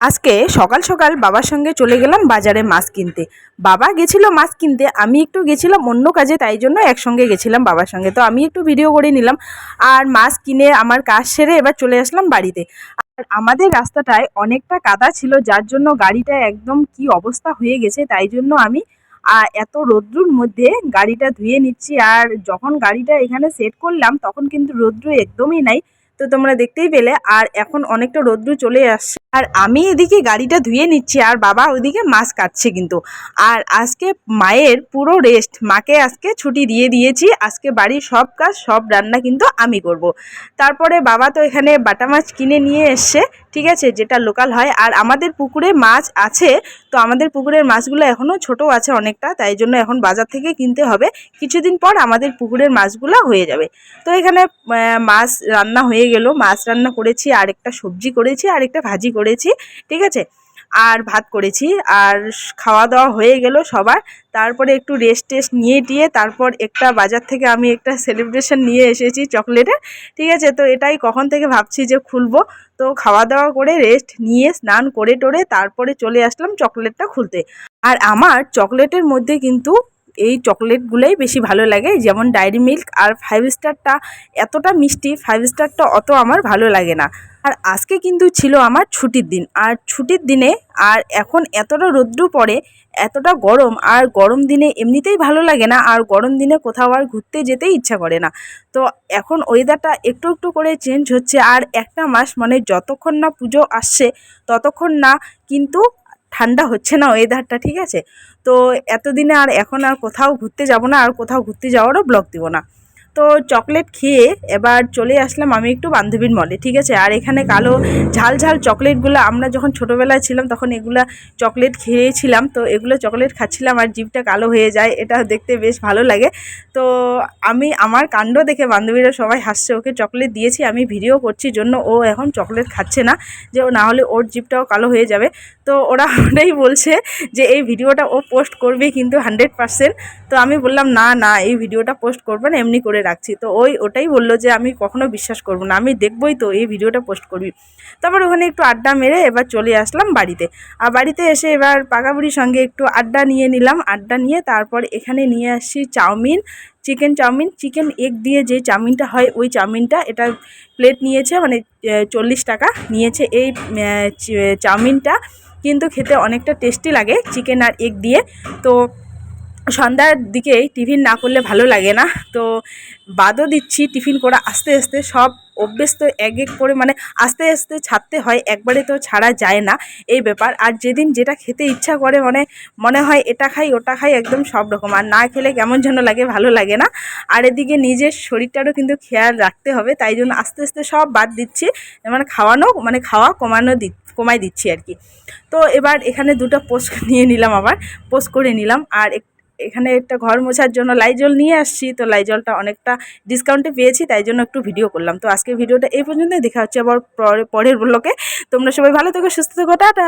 আজকে সকাল সকাল বাবার সঙ্গে চলে গেলাম বাজারে মাছ কিনতে। বাবা গেছিল মাছ কিনতে, আমি একটু গেছিলাম অন্য কাজে, তাই জন্য একসঙ্গে গেছিলাম বাবার সঙ্গে। তো আমি একটু ভিডিও করে নিলাম আর মাছ কিনে আমার কাজ সেরে এবার চলে আসলাম বাড়িতে। আর আমাদের রাস্তাটায় অনেকটা কাদা ছিল, যার জন্য গাড়িটা একদম কি অবস্থা হয়ে গেছে, তাই জন্য আমি এত রোদ্রুর মধ্যে গাড়িটা ধুয়ে নিচ্ছি। আর যখন গাড়িটা এখানে সেট করলাম, তখন কিন্তু রোদ্রু একদমই নাই। তো তোমরা দেখতেই পেলে, আর এখন অনেকটা রোদ্রু চলে আসছে। আর আমি এদিকে গাড়িটা ধুয়ে নিচ্ছি, আর বাবা ওইদিকে মাছ কাটছে কিন্তু। আর আজকে মায়ের পুরো রেস্ট মাকে আজকে ছুটি দিয়ে দিয়েছি, আজকে বাড়ির সব কাজ, সব রান্না কিন্তু আমি করব। তারপরে বাবা তো এখানে বাটা মাছ কিনে নিয়ে এসছে, ঠিক আছে, যেটা লোকাল হয়। আর আমাদের পুকুরে মাছ আছে, তো আমাদের পুকুরের মাছগুলো এখনও ছোট আছে অনেকটা, তাই জন্য এখন বাজার থেকে কিনতে হবে। কিছুদিন পর আমাদের পুকুরের মাছগুলো হয়ে যাবে। তো এখানে মাছ রান্না হয়ে গেল। মাছ রান্না করেছি আর একটা সবজি করেছি আর একটা ভাজি করেছি, ঠিক আছে? আর ভাত করেছি। আর খাওয়া দাওয়া হয়ে গেল সবার। তারপরে একটু রেস্ট টেস্ট নিয়ে টিয়ে তারপর একটা বাজার থেকে আমি একটা সেলিব্রেশন নিয়ে এসেছি চকলেটের ঠিক আছে? তো এটাই কখন থেকে ভাবছি যে খুলবো। তো খাওয়া দাওয়া করে রেস্ট নিয়ে স্নান করে টোরে তারপরে চলে আসলাম চকলেটটা খুলতে। আর আমার চকলেটের মধ্যে কিন্তু এই চকলেটগুলোই বেশি ভালো লাগে। যেমন ডায়েরি মিল্ক আর ফাইভ স্টারটা এতটা মিষ্টি ফাইভ স্টারটা অত আমার ভালো লাগে না। আর আজকে কিন্তু ছিল আমার ছুটির দিন। আর ছুটির দিনে আর এখন এতটা রৌদ্র পড়ে, এতটা গরম, আর গরম দিনে এমনিতেই ভালো লাগে না। আর গরম দিনে কোথাও আর ঘুরতে যেতেই ইচ্ছা করে না। তো এখন ওয়েদারটা একটু একটু করে চেঞ্জ হচ্ছে। আর একটা মাস মানে যতক্ষণ না পুজো আসছে, ততক্ষণ না কিন্তু ঠান্ডা হচ্ছে না ওয়েদারটা ঠিক আছে? তো এতদিনে আর এখন আর কোথাও ঘুরতে যাব না, আর কোথাও ঘুরতে যাওয়ারও ব্লগ দিব না। তো চকলেট খেয়ে এবার চলে আসলাম আমি একটু বান্ধবীর মলে ঠিক আছে? আর এখানে কালো ঝাল ঝাল চকলেটগুলো আমরা যখন ছোটোবেলায় ছিলাম তখন এগুলা চকলেট খেয়েছিলাম, তো এগুলো চকলেট খাচ্ছিলাম আর জিভটা কালো হয়ে যায়, এটা দেখতে বেশ ভালো লাগে। তো আমি আমার কাণ্ড দেখে বান্ধবীরা সবাই হাসছে, ওকে চকলেট দিয়েছি, আমি ভিডিও করছি, জন্য ও এখন চকলেট খাচ্ছে না, যে ও না হলে ওর জিভটাও কালো হয়ে যাবে। তো ওরা ওটাই বলছে যে এই ভিডিওটা ও পোস্ট করবে কিন্তু হান্ড্রেড পারসেন্ট তো আমি বললাম, না না, এই ভিডিওটা পোস্ট করবে না, এমনি করে রাখছি। তো ওই ওটাই বলল যে, আমি কখনো বিশ্বাস করব না। আমি দেখবই তো এই ভিডিওটা পোস্ট করবি। তারপর ওখানে একটু আড্ডা মেরে এবার চলে আসলাম বাড়িতে। আর বাড়িতে এসে এবার পাকাবুড়ির সঙ্গে একটু আড্ডা নিয়ে নিলাম। আড্ডা নিয়ে তারপর এখানে নিয়ে আসছি chow mein, chicken chow mein. Chicken egg দিয়ে যে চাউমিনটা হয়, ওই চাউমিনটা এটা প্লেট নিয়েছে মানে চল্লিশ টাকা নিয়েছে এই চাউমিনটা। কিন্তু খেতে অনেকটা টেস্টি লাগে চিকেন আর এগ দিয়ে। তো সন্ধ্যার দিকে টিফিন না করলে ভালো লাগে না। তো বাদও দিচ্ছি টিফিন করা আস্তে আস্তে সব অভ্যেস তো এক এক করে মানে আস্তে আস্তে ছাড়তে হয়, একবারে তো ছাড়া যায় না এই ব্যাপার। আর যেদিন যেটা খেতে ইচ্ছা করে মানে মনে হয় এটা খাই, ওটা খাই, একদম সব রকম। আর না খেলে কেমন যেন লাগে, ভালো লাগে না। আর এদিকে নিজের শরীরটারও কিন্তু খেয়াল রাখতে হবে, তাই জন্য আস্তে আস্তে সব বাদ দিচ্ছি। মানে খাওয়ানো মানে খাওয়া কমানো দি, কমাই দিচ্ছি আর কি। তো এবার এখানে দুটো পোস্ট নিয়ে নিলাম আবার, পোস্ট করে নিলাম। আর এখানে একটা ঘর মোছার জন্য লাইজল নিয়ে আসছি, তো লাইজলটা অনেকটা ডিসকাউন্টে পেয়েছি, তাই জন্য একটু ভিডিও করলাম। তো আজকে ভিডিওটা এই পর্যন্তই, দেখা হচ্ছে আবার পরে- পরের ব্লকে তোমরা সবাই ভালো থেকো, সুস্থ থেকো, টাটা!